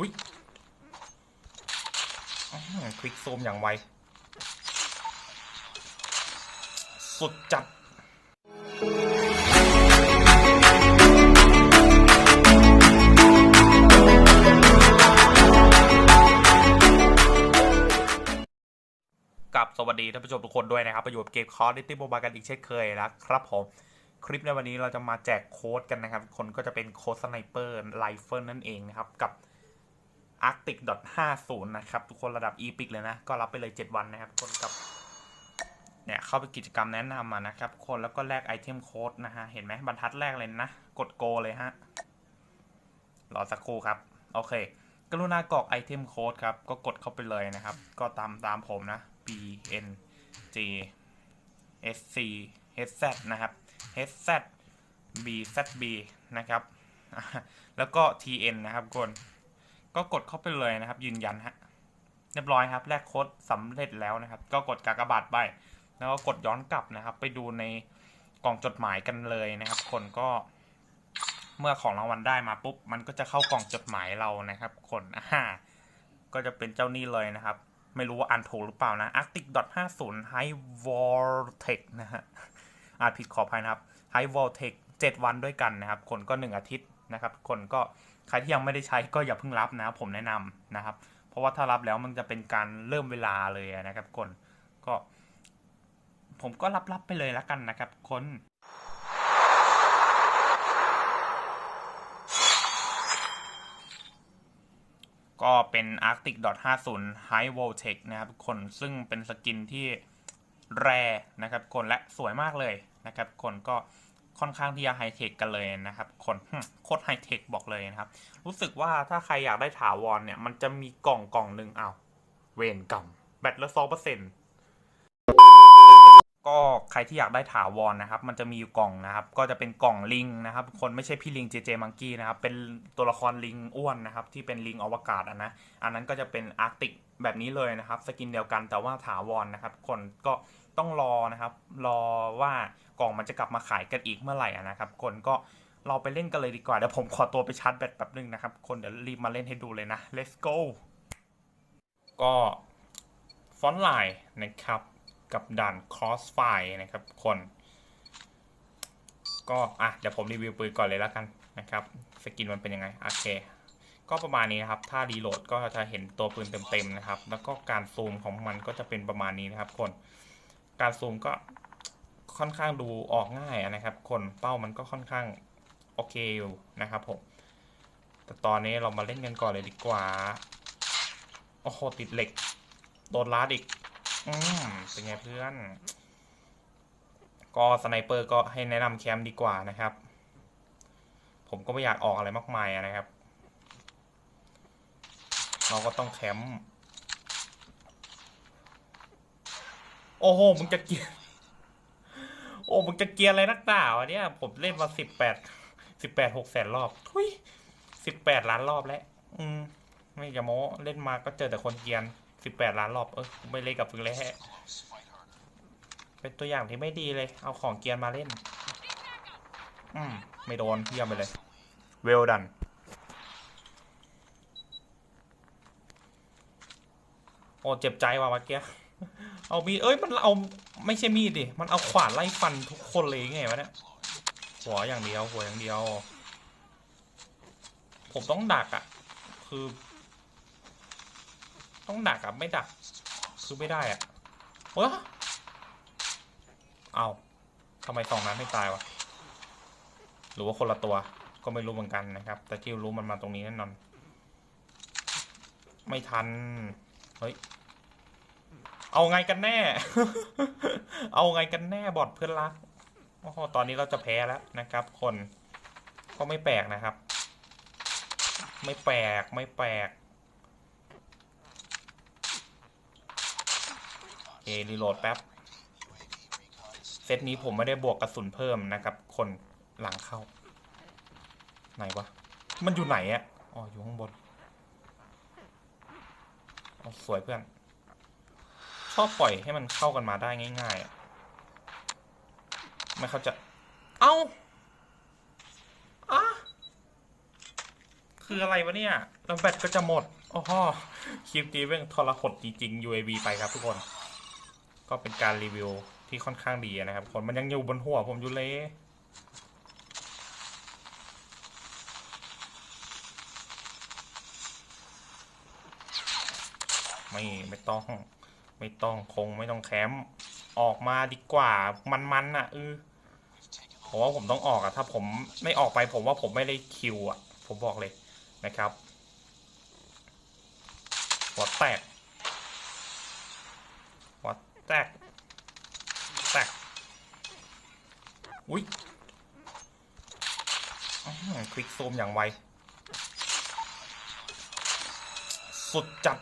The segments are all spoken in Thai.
อุ้ยคลิกซูมอย่างไว สุดจัดกับสวัสดีท่านผู้ชมทุกคนด้วยนะครับ ประโยชน์เกมคอร์ดิตี้โมบายกันอีกเช่นเคยนะครับผม คลิปในวันนี้เราจะมาแจกโค้ดกันนะครับ คนก็จะเป็นโค้ดสไนเปอร์ไ i เฟิลนั่นเองนะครับ กับ arctic 50 นะครับ ทุกคนระดับ epic เลยนะ ก็รับไปเลย 7 วันนะครับคนกับเนี่ยเข้าไปกิจกรรมแนะนำมานะครับคนแล้วก็แลกไอเทมโค้ดนะฮะ เห็นไหมบรรทัดแรกเลยนะ กดโกเลยฮะรอสักครู่ครับ โอเค กรุณากรอกไอเทมโค้ดครับ ก็กดเข้าไปเลยนะครับ ก็ตามตามผมนะ B N G S C H Z นะครับ H Z B Z B นะครับ แล้วก็ T N นะครับคน ก็กดเข้าไปเลยนะครับ ยืนยันฮะเรียบร้อยครับแลกโค้ดสำเร็จแล้วนะครับ ก็กดกากบาทไป แล้วก็กดย้อนกลับนะครับ ไปดูในกล่องจดหมายกันเลยนะครับ คนก็ เมื่อของรางวัลได้มาปุ๊บ มันก็จะเข้ากล่องจดหมายเรานะครับ คนอ่าก็จะเป็นเจ้านี่เลยนะครับ ไม่รู้ว่าอ่านถูกหรือเปล่านะ arctic 50 high vortex นะฮะอ่านผิดขออภัยนะครับ high vortex 7 วันด้วยกันนะครับ คนก็ 1 อาทิตย์นะครับ คนก็ ใครที่ยังไม่ได้ใช้ก็อย่าเพิ่งรับนะ ผมแนะนำนะครับ เพราะว่าถ้ารับแล้วมันจะเป็นการเริ่มเวลาเลยนะครับคนก็ ผมก็รับรับไปเลยแล้วกันนะครับคนก็เป็น arctic 50 high voltage นะครับคนซึ่งเป็นสกินที่แรนะครับคนและสวยมากเลยนะครับคนก็ ค่อนข้างที่จะไฮเทคกันเลยนะครับคนโคตรไฮเทคบอกเลยนะครับ รู้สึกว่าถ้าใครอยากได้ถาวรเนี่ย มันจะมีกล่องกล่องหนึ่งเอาเวนกรรมแบตละสองเปอร์เซ็นต์ก็ใครที่อยากได้ถาวรนะครับ มันจะมีอยู่กล่องนะครับ ก็จะเป็นกล่องลิงนะครับ คนไม่ใช่พี่ลิงเจเจมังกี้นะครับ เป็นตัวละครลิงอ้วนนะครับ ที่เป็นลิงอวกาศอะนะ อันนั้นก็จะเป็นอาร์ติกแบบนี้เลยนะครับ สกินเดียวกันแต่ว่าถาวรนะครับ คนก็ ต้องรอนะครับ รอว่ากล่องมันจะกลับมาขายกันอีกเมื่อไหร่นะครับคนก็เราไปเล่นกันเลยดีกว่า เดี๋ยวผมขอตัวไปชาร์จแบตแป๊บนึงนะครับ คนเดี๋ยวรีบมาเล่นให้ดูเลยนะ let's go ก็ฟอนต์ไลน์นะครับ กับด่าน crossfire นะครับคน ก็อะเดี๋ยวผมรีวิวปืนก่อนเลยแล้วกันนะครับ สกินมันเป็นยังไง โอเค ก็ประมาณนี้นะครับ ถ้ารีโหลดก็จะเห็นตัวปืนเต็มๆนะครับ แล้วก็การซูมของมันก็จะเป็นประมาณนี้นะครับคน การซูมก็ค่อนข้างดูออกง่ายนะครับ คนเป้ามันก็ค่อนข้างโอเคอยู่นะครับผม แต่ตอนนี้เรามาเล่นกันก่อนเลยดีกว่า โอ้โหติดเหล็ก โดนลาดอีก อืมเป็นไงเพื่อน ก็สไนเปอร์ก็ให้แนะนำแคมป์ดีกว่านะครับ ผมก็ไม่อยากออกอะไรมากมายนะครับ เราก็ต้องแคมป์ โอ้โห มึงจะเกียร์โอ้ มึงจะเกียร์อะไรนักหนาวะเนี่ย ผมเล่นมาสิบแปด สิบแปดหกแสนรอบ ทุยสิบแปดล้านรอบแล้ว อืม ไม่จะโม้เล่นมาก็เจอแต่คนเกียนสิบแปดล้านรอบ เออไม่เล่นกับมึงเลยแฮะเป็นตัวอย่างที่ไม่ดีเลย เอาของเกียนมาเล่น อืม ไม่โดนเยี่ยมไปเลย เวลดันโอ้เจ็บใจว่ะเมื่อกี้ เอามีดเอ้ยมันเอาไม่ใช่มีดดิ มันเอาขวานไล่ฟันทุกคนเลยไงวะเนี่ยหัวอย่างเดียวหัวอย่างเดียว ผมต้องดักอะ่ะ คือ ต้องดักอะ่ะไม่ดัก คือไม่ได้อะ่ะเว้ยเอาทำไมสองนั้นไม่ตายวะหรือว่าคนละตัวก็ไม่รู้เหมือนกันนะครับ แต่ที่รู้มันมาตรงนี้แน่นอน ไม่ทัน เฮ้ย เอาไงกันแน่ เอาไงกันแน่บอดเพื่อนรัก โอ้โห ตอนนี้เราจะแพ้แล้วนะครับ คน ก็ไม่แปลกนะครับ ไม่แปลก ไม่แปลกโอเครีโหลดแป๊บ เซตนี้ผมไม่ได้บวกกระสุนเพิ่มนะครับ คนหลังเข้า ไหนวะ มันอยู่ไหนอะอ๋อ อยู่ข้างบนอ๋อสวยเพื่อน อบปล่อยให้มันเข้ากันมาได้ง่ายๆไม่เข้าใจเอ้าอะคืออะไรวะเนี่ยแล้วแบตก็จะหมด โอ้โหคลิปนี้เรื่องทรหดจริงๆ UAV ไปครับทุกคน ก็เป็นการรีวิวที่ค่อนข้างดีนะครับคนมันยังอยู่บนหัวผมอยู่เลยไม่ไม่ต้อง ไม่ต้องคงไม่ต้องแคมป์ออกมาดีกว่ามันๆน่ะเออผมว่าผมต้องออกอะถ้าผมไม่ออกไปผมว่าผมไม่ได้คิวอะผมบอกเลยนะครับหัวแตกหัวแตกแตกอุ้ยคลิกซูมอย่างไว สุดจัด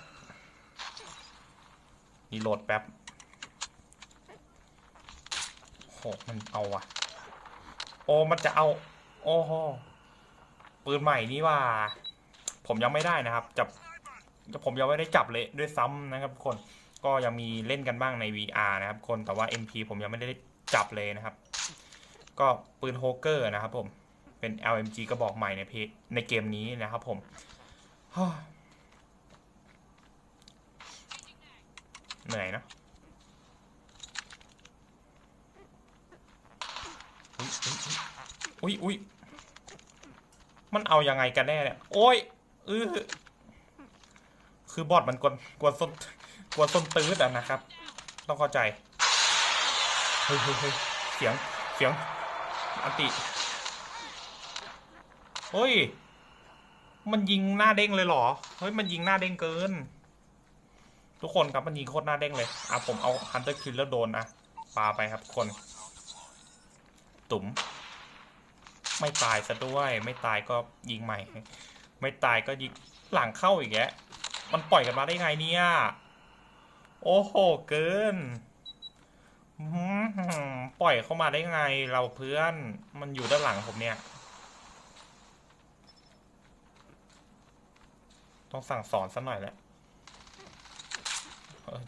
รีโหลดแป๊บโหมันเอาว่ะโอ้มันจะเอา โอ้โหปืนใหม่นี่ว่า ผมยังไม่ได้นะครับ จับผมยังไม่ได้จับเลยด้วยซ้ำนะครับทุกคนก็ยังมีเล่นกันบ้างใน VR นะครับคนแต่ว่า MP ผมยังไม่ได้จับเลยนะครับ ก็ปืนโฮเกอร์นะครับผมเป็น LMG กระบอกใหม่ในเพในเกมนี้นะครับผมฮ่า เหนื่อยนะอุ้ยอุ้ยอุ้ยอุ้ยมันเอายังไงกันแน่เนี่ย โอ้ยเออคือบอทมันกวนกวนส้นกวนส้นตื้ดอะนะครับ ต้องเข้าใจเฮ้ยเฮ้ยเฮ้ยเสียง เสียง อันติเฮ้ย มันยิงหน้าเด้งเลยเหรอ เฮ้ย มันยิงหน้าเด้งเกิน ทุกคนครับมันยิงโคตรหน้าเด้งเลย อะผมเอา Hunter Kill แล้วโดนอะปาไปครับคน ตุ๋ม ไม่ตายซะด้วย ไม่ตายก็ยิงใหม่ ไม่ตายก็ยิงหลังเข้าอีกแกมันปล่อยกันมาได้ไงเนี่ย โอ้โห เกินปล่อยเข้ามาได้ไง เราเพื่อน มันอยู่ด้านหลังผมเนี่ย ต้องสั่งสอนสักหน่อยแหละ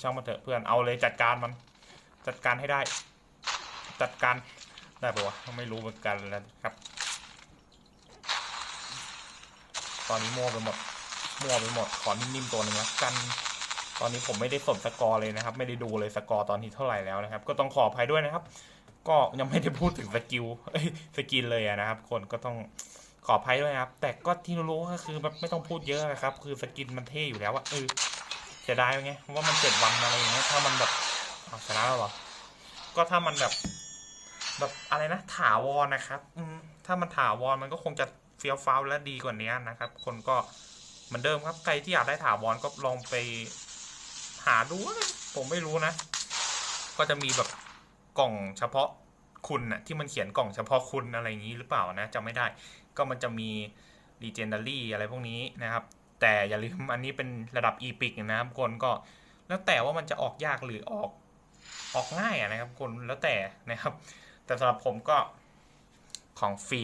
ช่างมาเถอะเพื่อนเอาเลยจัดการมัน จัดการให้ได้ จัดการได้ปะวะไม่รู้เหมือนกันแล้วครับ ตอนนี้มั่วไปหมดมั่วไปหมดขอนิ่มๆตัวหนึ่งนะกันตอนนี้ผมไม่ได้สนสกอร์เลยนะครับ ไม่ได้ดูเลยสกอร์ตอนนี้เท่าไหร่แล้วนะครับ ก็ต้องขออภัยด้วยนะครับ ก็ยังไม่ได้พูดถึงสกิลสกินเลยนะครับ คนก็ต้องขออภัยด้วยนะครับ แต่ก็ที่รู้ก็คือแบบไม่ต้องพูดเยอะนะครับ คือสกินมันเท่อยู่แล้วอะเออ สียดายไงว่ามันเจ็ดวันอะไรอย่างเงี้ยถ้ามันแบบเอาชนะแล้วเหรอก็ถ้ามันแบบ แบบอะไรนะถาวรนะครับ อืถ้ามันถาวรมันก็คงจะเฟี้ยวฟ้าวและดีกว่านี้นะครับ คนก็เหมือนเดิมครับ ใครที่อยากได้ถาวรก็ลองไปหาดูผมไม่รู้นะ ก็จะมีแบบกล่องเฉพาะคุณนะที่มันเขียนกล่องเฉพาะคุณอะไรอย่างนี้หรือเปล่านะจำไม่ได้ ก็มันจะมี legendary อะไรพวกนี้นะครับ แต่อย่าลืมอันนี้เป็นระดับ e p i c นะครับคนก็แล้วแต่ว่ามันจะออกยากหรือออกออกง่ายนะครับคนแล้วแต่นะครับ แต่สำหรับผมก็ของฟรี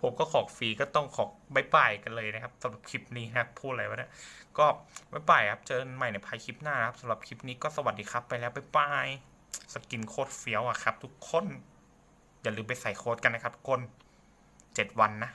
ผมก็ขอฟรีก็ต้องขอบายบายกันเลยนะครับสำหรับคลิปนี้นะพูดอะไรวะเนี่ยก็บายบายครับเจอกันใหม่ในภายคลิปหน้าครับสำหรับคลิปนี้ก็สวัสดีครับไปแล้วบายบายสกินโคตรเฟี้ยวอะครับ ทุกคน อย่าลืมไปใส่โค้ดกันนะครับทุกคนเจ็ดวันนะ